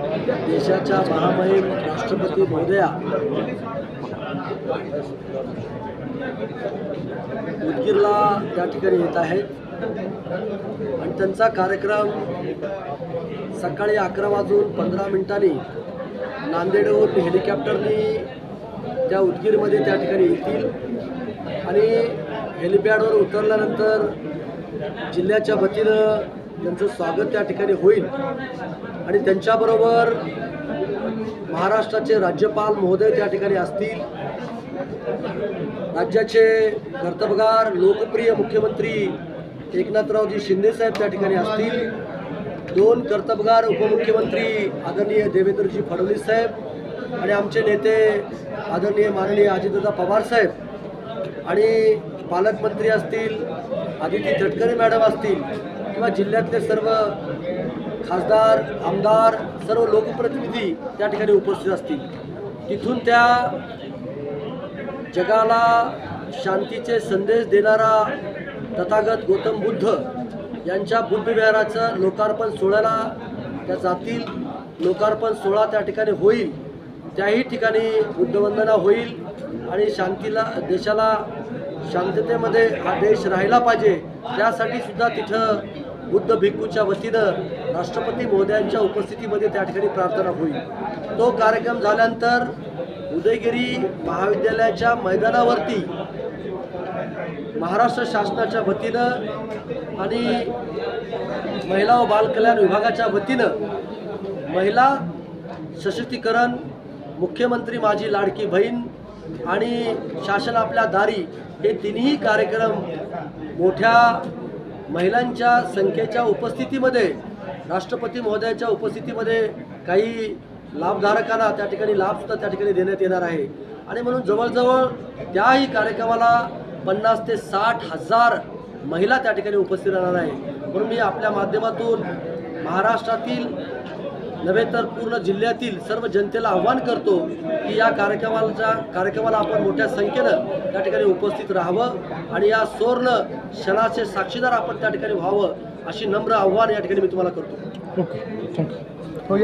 देशाच्या महामहिम राष्ट्रपती महोदया उदगीरला त्या ठिकाणी येत आहेत. आणि त्यांचा कार्यक्रम सकाळी अकरा वाजून पंधरा मिनिटांनी नांदेडहून हेलिकॉप्टरनी त्या उदगीरमध्ये त्या ठिकाणी येतील. आणि हेलिपॅडवर उतरल्यानंतर जिल्ह्याच्या वतीनं त्यांचं स्वागत त्या ठिकाणी होईल. आणि त्यांच्याबरोबर महाराष्ट्राचे राज्यपाल महोदय त्या ठिकाणी असतील. राज्याचे कर्तबगार लोकप्रिय मुख्यमंत्री एकनाथरावजी शिंदेसाहेब त्या ठिकाणी असतील. दोन कर्तबगार उपमुख्यमंत्री आदरणीय देवेंद्रजी फडणवीस साहेब आणि आमचे नेते आदरणीय माननीय अजितदादा पवार साहेब आणि पालकमंत्री असतील आदिती तटकरे मॅडम असतील. किंवा जिल्ह्यातले सर्व खासदार आमदार सर्व लोकप्रतिनिधी त्या ठिकाणी उपस्थित असतील. तिथून त्या जगाला शांतीचे संदेश देणारा तथागत गौतम बुद्ध यांच्या बुद्धविहाराचं लोकार्पण सोहळ्याला त्या जातील. लोकार्पण सोहळा त्या ठिकाणी होईल. त्याही ठिकाणी बुद्धवंदना होईल आणि शांतीला देशाला शांततेमध्ये हा देश राहिला पाहिजे. त्यासाठी सुद्धा तिथं बुद्ध भिक्खूच्या वतीनं राष्ट्रपती महोदयांच्या उपस्थितीमध्ये त्या ठिकाणी प्रार्थना होईल. तो कार्यक्रम झाल्यानंतर उदयगिरी महाविद्यालयाच्या मैदानावरती महाराष्ट्र शासनाच्या वतीनं आणि महिला व बालकल्याण विभागाच्या वतीनं महिला सशक्तीकरण मुख्यमंत्री माझी लाडकी बहीण आणि शासन आपल्या दारी हे तिन्ही कार्यक्रम मोठ्या महिलांच्या संख्येच्या उपस्थितीमध्ये राष्ट्रपती महोदयाच्या उपस्थितीमध्ये काही लाभधारकांना त्या ठिकाणी लाभसुद्धा त्या ठिकाणी देण्यात येणार आहे. आणि म्हणून जवळजवळ त्याही कार्यक्रमाला पन्नास ते साठ हजार महिला त्या ठिकाणी उपस्थित राहणार आहे. म्हणून मी आपल्या माध्यमातून महाराष्ट्रातील नव्हे तर पूर्ण जिल्ह्यातील सर्व जनतेला आव्हान करतो की या कार्यक्रमाच्या कार्यक्रमाला आपण मोठ्या संख्येनं त्या ठिकाणी उपस्थित राहावं आणि या सुवर्ण क्षणाचे साक्षीदार आपण त्या ठिकाणी व्हावं अशी नम्र आव्हान या ठिकाणी मी तुम्हाला करतो. Okay thank you. हो